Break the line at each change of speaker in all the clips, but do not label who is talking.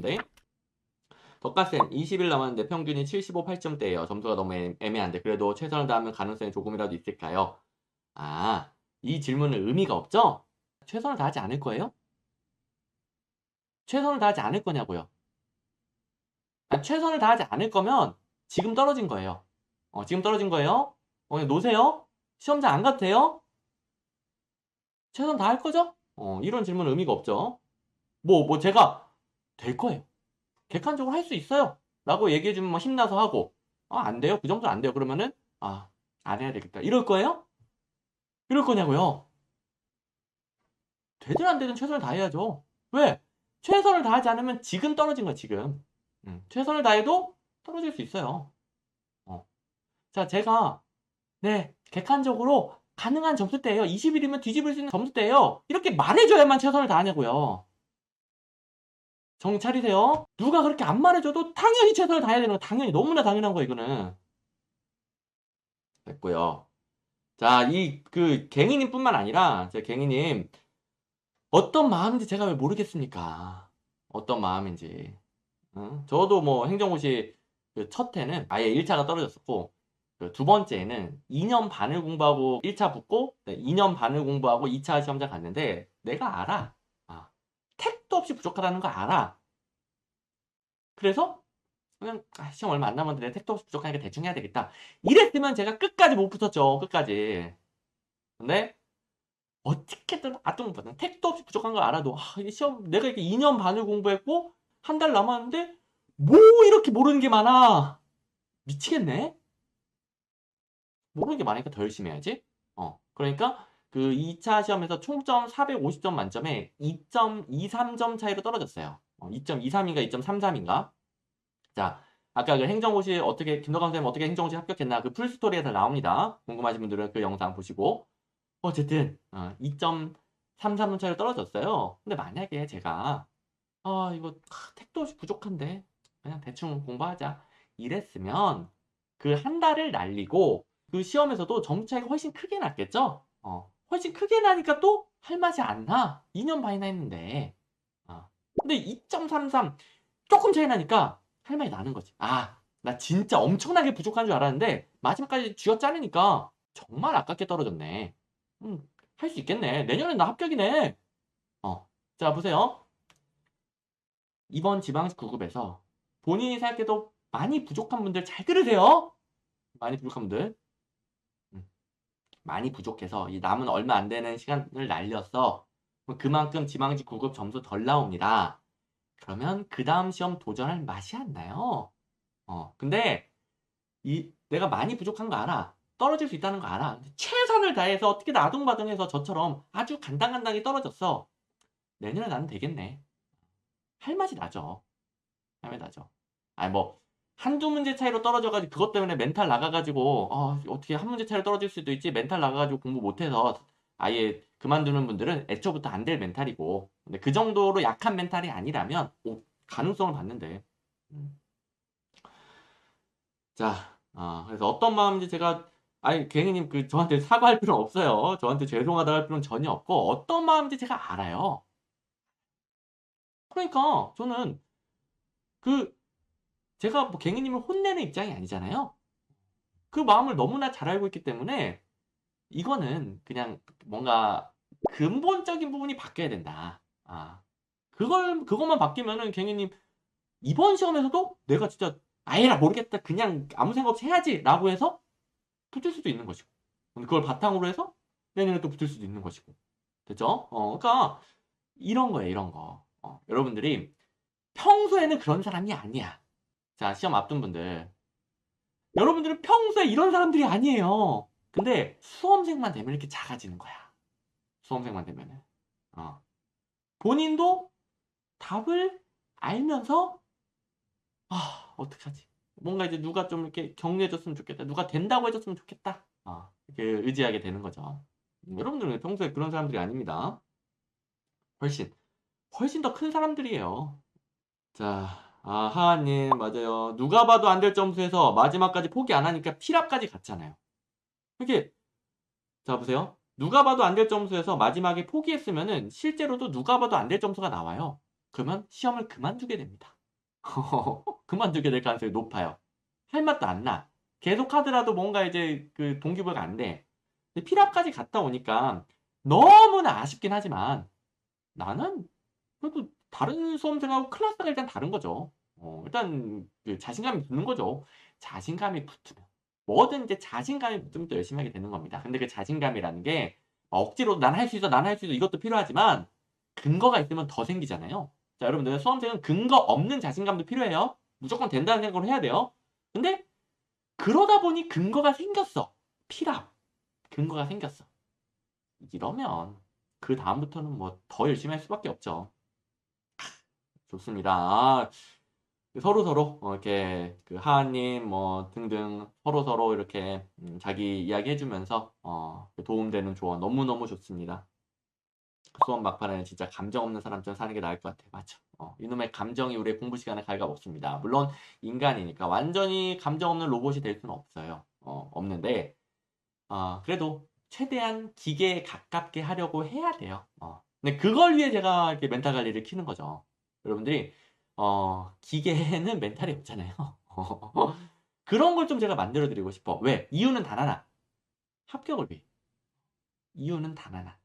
같은데. 덕가쌤 20일 남았는데 평균이 75, 8점대예요. 점수가 너무 애- 애매한데 그래도 최선을 다하면 가능성이 조금이라도 있을까요? 아, 이 질문은 의미가 없죠? 최선을 다하지 않을 거예요? 최선을 다하지 않을 거냐고요? 아, 최선을 다하지 않을 거면 지금 떨어진 거예요. 어, 지금 떨어진 거예요? 어, 그냥 노세요? 시험장 안 가도? 최선 다할 거죠? 어, 이런 질문은 의미가 없죠. 뭐, 뭐 제가 될 거예요. 객관적으로 할 수 있어요. 라고 얘기해 주면 뭐 힘나서 하고, 아, 안 돼요? 그 정도 안 돼요. 그러면은, 아, 안 해야 되겠다. 이럴 거예요? 이럴 거냐고요? 되든 안 되든 최선을 다해야죠. 왜? 최선을 다하지 않으면 지금 떨어진 거야, 지금. 음, 최선을 다해도 떨어질 수 있어요. 어. 자, 제가, 네, 객관적으로 가능한 점수대예요. 20일이면 뒤집을 수 있는 점수대예요. 이렇게 말해줘야만 최선을 다하냐고요. 정신 차리세요. 누가 그렇게 안 말해줘도 당연히 최선을 다해야 되는 거 당연히 너무나 당연한 거 이거는. 됐고요. 자, 이 그 갱이님뿐만 아니라 제 갱이님 어떤 마음인지 제가 왜 모르겠습니까? 어떤 마음인지. 응? 저도 뭐 행정고시 그 첫 해는 아예 1차가 떨어졌었고 그 두 번째는 2년 반을 공부하고 1차 붙고 2년 반을 공부하고 2차 시험장 갔는데 내가 알아. 아, 택도 없이 부족하다는 거 알아. 그래서 그냥 아, 시험 얼마 안 남았는데 내가 택도 없이 부족하니까 대충 해야 되겠다. 이랬으면 제가 끝까지 못 붙었죠. 끝까지. 근데 어떻게든 아뚱바tung 택도 없이 부족한 걸 알아도 아, 이 시험 내가 이렇게 2년 반을 공부했고 한 달 남았는데 뭐 이렇게 모르는 게 많아. 미치겠네. 모르는 게 많으니까 더 열심히 해야지. 어. 그러니까 그 2차 시험에서 총점 450점 만점에 2.23점 차이로 떨어졌어요. 어, 2.23인가 2.33인가? 자, 아까 그 행정고시 어떻게 김덕환 선생님 어떻게 행정고시 합격했나 그 풀스토리에서 나옵니다. 궁금하신 분들은 그 영상 보시고 어쨌든 어, 2.33점 차이로 떨어졌어요. 근데 만약에 제가 아 이거 아, 택도 없이 부족한데 그냥 대충 공부하자 이랬으면 그 한 달을 날리고 그 시험에서도 점수 차이가 훨씬 크게 났겠죠? 어, 훨씬 크게 나니까 또 할 맛이 안 나. 2년 반이나 했는데. 어. 근데 2.33 조금 차이 나니까 할 맛이 나는 거지. 아, 나 진짜 엄청나게 부족한 줄 알았는데 마지막까지 쥐어 짜르니까 정말 아깝게 떨어졌네. 음, 할 수 있겠네. 내년엔 나 합격이네. 어, 자 보세요. 이번 지방식 9급에서 본인이 생각해도 많이 부족한 분들 잘 들으세요. 많이 부족한 분들. 음, 많이 부족해서 이 남은 얼마 안 되는 시간을 날렸어. 그만큼 지방직 9급 점수 덜 나옵니다. 그러면 그 다음 시험 도전할 맛이 안 나요. 어, 근데 이 내가 많이 부족한 거 알아. 떨어질 수 있다는 거 알아. 최선을 다해서 어떻게 아둥바둥해서 저처럼 아주 간당간당히 떨어졌어. 내년에 나는 되겠네. 할 맛이 나죠. 할 맛이 나죠. 아니 뭐 한두 문제 차이로 떨어져가지고 그것 때문에 멘탈 나가가지고 어, 어떻게 한 문제 차이로 떨어질 수도 있지? 멘탈 나가가지고 공부 못해서 아예 그만두는 분들은 애초부터 안 될 멘탈이고. 근데 그 정도로 약한 멘탈이 아니라면 오, 가능성을 봤는데. 음. 자 아, 그래서 어떤 마음인지 제가 아니 갱이님 그 저한테 사과할 필요는 없어요. 저한테 죄송하다 할 필요는 전혀 없고 어떤 마음인지 제가 알아요. 그러니까 저는 그 제가 뭐 갱이님을 혼내는 입장이 아니잖아요. 그 마음을 너무나 잘 알고 있기 때문에 이거는 그냥 뭔가 근본적인 부분이 바뀌어야 된다. 아, 그걸 그것만 바뀌면은 갱이님 이번 시험에서도 내가 진짜 아예라 모르겠다 그냥 아무 생각 없이 해야지라고 해서 붙을 수도 있는 것이고 그걸 바탕으로 해서 내년에 또 붙을 수도 있는 것이고 됐죠? 어, 그러니까 이런 거예요, 이런 거. 어, 여러분들이 평소에는 그런 사람이 아니야. 자, 시험 앞둔 분들. 여러분들은 평소에 이런 사람들이 아니에요. 근데 수험생만 되면 이렇게 작아지는 거야. 수험생만 되면은. 어. 본인도 답을 알면서, 아, 어떡하지? 뭔가 이제 누가 좀 이렇게 격려해줬으면 좋겠다. 누가 된다고 해줬으면 좋겠다. 어, 이렇게 의지하게 되는 거죠. 음, 여러분들은 평소에 그런 사람들이 아닙니다. 훨씬, 훨씬 더 큰 사람들이에요. 자, 아, 하하님, 맞아요. 누가 봐도 안 될 점수에서 마지막까지 포기 안 하니까 피랍까지 갔잖아요. 이렇게, 자, 보세요. 누가 봐도 안 될 점수에서 마지막에 포기했으면은 실제로도 누가 봐도 안 될 점수가 나와요. 그러면 시험을 그만두게 됩니다. 그만두게 될 가능성이 높아요. 할 맛도 안 나. 계속 하더라도 뭔가 이제 그 동기부여가 안 돼. 필압까지 갔다 오니까 너무나 아쉽긴 하지만 나는 그래도 다른 수험생하고 클래스가 일단 다른 거죠. 어, 일단 그 자신감이 붙는 거죠. 자신감이 붙으면 뭐든 이제 자신감이 붙으면 또 열심히 하게 되는 겁니다. 근데 그 자신감이라는 게 억지로 난 할 수 있어, 난 할 수 있어 이것도 필요하지만 근거가 있으면 더 생기잖아요. 자, 여러분들 수험생은 근거 없는 자신감도 필요해요. 무조건 된다는 생각으로 해야 돼요. 근데 그러다 보니 근거가 생겼어. 필압. 근거가 생겼어. 이러면 그 다음부터는 뭐 더 열심히 할 수밖에 없죠. 좋습니다. 아, 서로 서로 어, 이렇게 그 하하님 뭐 등등 서로 서로 이렇게 음, 자기 이야기 해주면서 어, 도움되는 조언 너무 너무 좋습니다. 수업 막판에는 진짜 감정 없는 사람처럼 사는 게 나을 것 같아. 맞죠? 어, 이놈의 감정이 우리의 공부 시간을 갉아먹습니다. 물론 인간이니까 완전히 감정 없는 로봇이 될 수는 없어요. 어, 없는데 어, 그래도 최대한 기계에 가깝게 하려고 해야 돼요. 어. 근데 그걸 위해 제가 이렇게 멘탈 관리를 키는 거죠. 여러분들이 어, 기계에는 멘탈이 없잖아요. 그런 걸 좀 제가 만들어 드리고 싶어. 왜? 이유는 단 하나. 합격을 위해. 이유는 단 하나.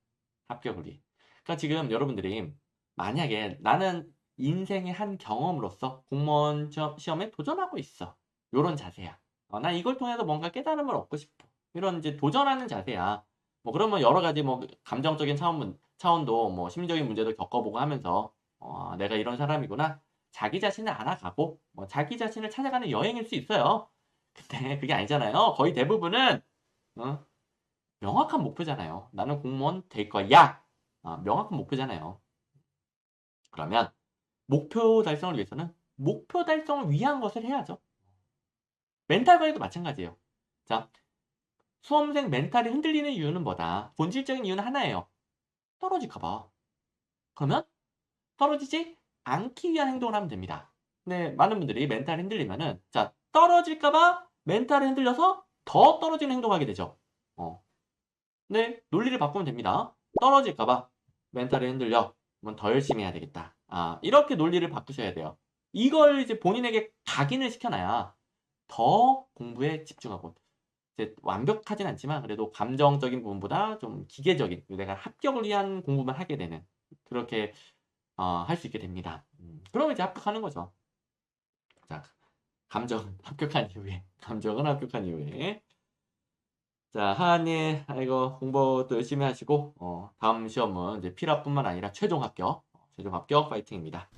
합격을 위해. 그러니까 지금 여러분들이 만약에 나는 인생의 한 경험으로서 공무원 시험- 시험에 도전하고 있어. 요런 자세야. 어, 나 이걸 통해서 뭔가 깨달음을 얻고 싶어. 이런 이제 도전하는 자세야. 뭐 그러면 여러 가지 뭐 감정적인 차원, 차원도 뭐 심리적인 문제도 겪어보고 하면서 어, 내가 이런 사람이구나. 자기 자신을 알아가고 뭐 자기 자신을 찾아가는 여행일 수 있어요. 근데 그게 아니잖아요. 거의 대부분은 어, 명확한 목표잖아요. 나는 공무원 될 거야. 아, 명확한 목표잖아요. 그러면 목표 달성을 위해서는 목표 달성을 위한 것을 해야죠. 멘탈 관리도 마찬가지예요. 자, 수험생 멘탈이 흔들리는 이유는 뭐다? 본질적인 이유는 하나예요. 떨어질까봐. 그러면 떨어지지 않기 위한 행동을 하면 됩니다. 근데 많은 분들이 멘탈이 흔들리면은 자 떨어질까봐 멘탈이 흔들려서 더 떨어지는 행동을 하게 되죠. 어. 네 논리를 바꾸면 됩니다. 떨어질까봐 멘탈이 흔들려. 그러면 더 열심히 해야 되겠다. 아 이렇게 논리를 바꾸셔야 돼요. 이걸 이제 본인에게 각인을 시켜놔야 더 공부에 집중하고 이제 완벽하진 않지만 그래도 감정적인 부분보다 좀 기계적인 내가 합격을 위한 공부만 하게 되는 그렇게 어, 할 수 있게 됩니다. 음, 그러면 이제 합격하는 거죠. 자, 감정 합격한 이후에 감정은 합격한 이후에 자 하하님 아이고 공부도 열심히 하시고 어, 다음 시험은 이제 필합뿐만 아니라 최종 합격 어, 최종 합격 파이팅입니다.